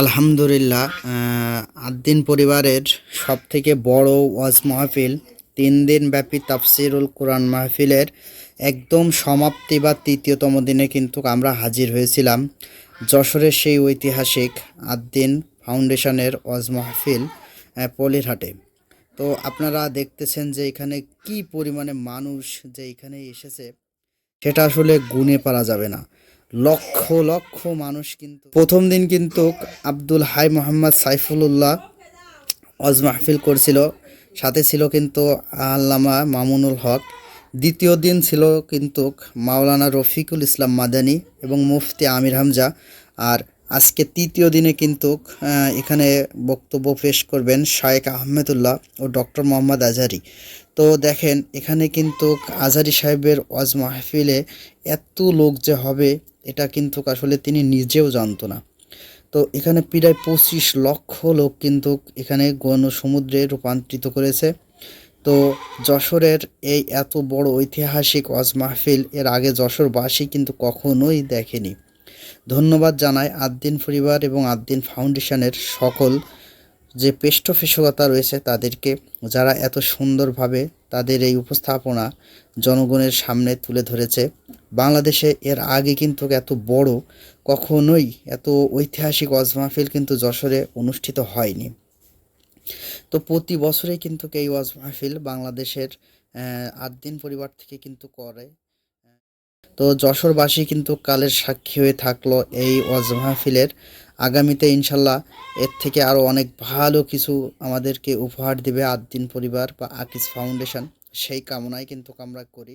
আলহামদুলিল্লাহ আদ্দিন পরিবারের সব থেকে বড় ওয়াজ মাহফিল তিন দিন ব্যাপী তাফসিরুল কোরআন মাহফিলের একদম সমাপ্তি বা তৃতীয়তম দিনে কিন্তু আমরা হাজির হয়েছিলাম। যশোরের সেই ঐতিহাসিক আদ্দিন ফাউন্ডেশনের ওয়াজ মাহফিল পলিরহাটে। তো আপনারা দেখতেছেন যে এখানে কি পরিমাণে মানুষ যে এখানে এসেছে, সেটা আসলে গুণে পারা যাবে না। লক্ষ লক্ষ মানুষ কিন্তু প্রথম দিন কিন্তু আব্দুল হাই মোহাম্মদ সাইফুল্লাহ অজ মাহফিল করছিল। সাথে ছিল কিন্তু আল্লামা মামুনুল হক। দ্বিতীয় দিন ছিল কিন্তু মাওলানা রফিকুল ইসলাম মাদানী এবং মুফতি আমির হামজা। আর আজকে তৃতীয় দিনে কিন্তু এখানে বক্তব্য পেশ করবেন শায়েক আহমেদুল্লাহ ও ডক্টর মোহাম্মদ আজহারি। তো দেখেন, এখানে কিন্তু আজহারি সাহেবের ওয়াজ মাহফিলে এত লোক যে হবে এটা কিন্তু আসলে তিনি নিজেও জানতো না। তো এখানে প্রায় পঁচিশ লক্ষ লোক কিন্তু এখানে গণ সমুদ্রে রূপান্তরিত করেছে। তো যশোরের এই এত বড় ঐতিহাসিক ওয়াজ মাহফিল এর আগে যশোরবাসী কিন্তু কখনোই দেখেনি। ধন্যবাদ জানাই আদ্দিন পরিবার এবং আদ্দিন ফাউন্ডেশনের সকল যে পৃষ্ঠপোষকতা রয়েছে তাদেরকে, যারা এত সুন্দরভাবে তাদের এই উপস্থাপনা জনগণের সামনে তুলে ধরেছে। বাংলাদেশে এর আগে কিন্তু এত বড় কখনোই এত ঐতিহাসিক ওয়াজ মাহফিল কিন্তু যশোরে অনুষ্ঠিত হয়নি। তো প্রতি বছরেই কিন্তু এই ওয়াজ মাহফিল বাংলাদেশের আহ, আদ্দিন পরিবার থেকে কিন্তু করে। তো যশোরবাসী কিন্তু কালের সাক্ষী হয়ে থাকল এই ওয়াজ মাহফিলের। আগামীতে ইনশাল্লাহ এর থেকে আরও অনেক ভালো কিছু আমাদেরকে উপহার দিবে আদ্দিন পরিবার বা আকিস ফাউন্ডেশন। সেই কামনায় কিন্তু আমরা করি।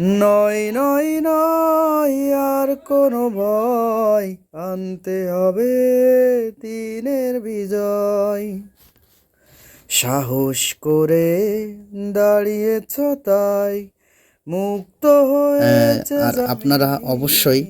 নয় নয় নয় আর কোনো ভয় আনতে হবে দিনের বিজয়। সাহস করে দাঁড়িয়েছ তাই মুক্ত হয়েছে আর আপনারা অবশ্যই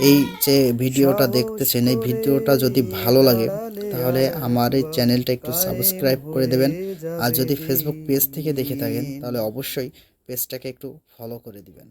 এই যে ভিডিওটা দেখতেছেন এই ভিডিওটা যদি ভালো লাগে তাহলে আমার এই চ্যানেলটা একটু সাবস্ক্রাইব করে দেবেন। আর যদি ফেসবুক পেজ থেকে দেখে থাকেন তাহলে অবশ্যই পেজটাকে একটু ফলো করে দিবেন।